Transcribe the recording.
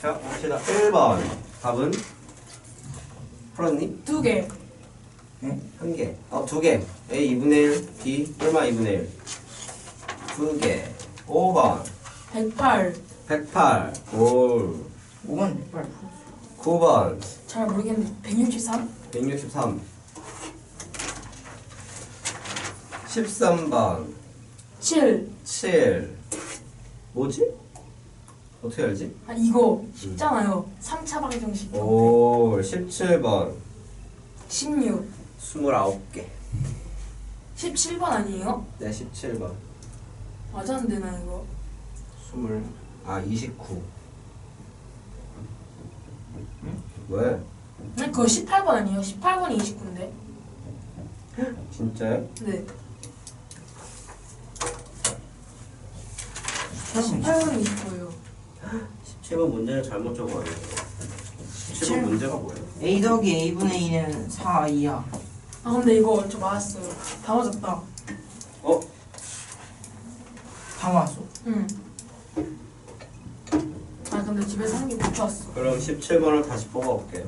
자, 봅시다. 1번. 답은? 풀었니? 두 개. 한 개. 어, 두 개. A 2분의 1, B 얼마 2분의 1. 두 개. 5번. 108. 108. 올. 5번 108 9번. 잘 모르겠는데 163? 163. 13번. 7. 7. 뭐지? 어떻게 알지? 아 이거 쉽잖아요. 3차 방정식. 오, 17번. 16. 29개. 17번 아니에요? 네, 17번. 맞아 안 되나 이거? 20. 아, 29. 왜? 아니 그거 18번 아니에요? 18번이 29인데. 진짜요? 네. 8번 18번이 29예요. 17번 문제를 잘못 적어요. 17번 17? 문제가 뭐예요? A 더하기 A분의 2는 4 2야 아 근데 이거 저 맞았어요. 다 맞았다. 어? 다 맞았어 응. 아 근데 집에서 한개못 쳤어. 그럼 17번을 다시 뽑아볼게요.